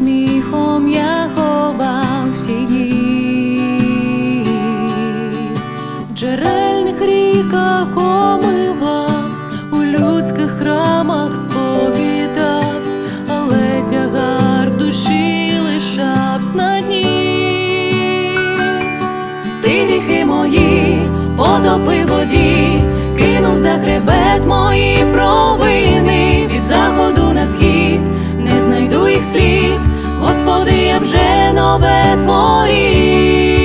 сміхом я ховав всі дні, джерельних ріках омивавсь, у людських храмах сповідавсь, але тягар в душі лишавсь на дні. Ти гріхи мої потопи воді, кинув за хребет мої провини. Від заходу на схід, не знайду їх слід, Господи, я вже нове творіння.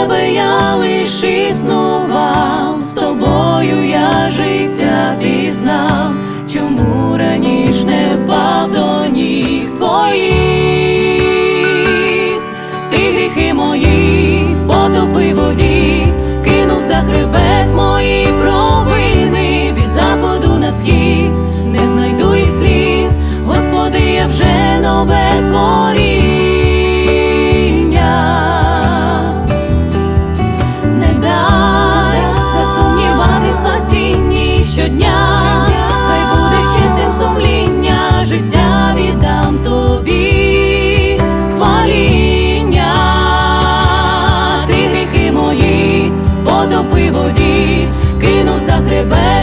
Тебе я лиш існував, з тобою я життя пізнав, чому раніш не впав до ніг твоїх, ти гріхи мої, потопи воді, кинув за хребет мої провини від заходу на схід, щодня, хай буде чистим сумління, життя віддам тобі, хваління, ти гріхи мої, потопи воді, кинув за хребет.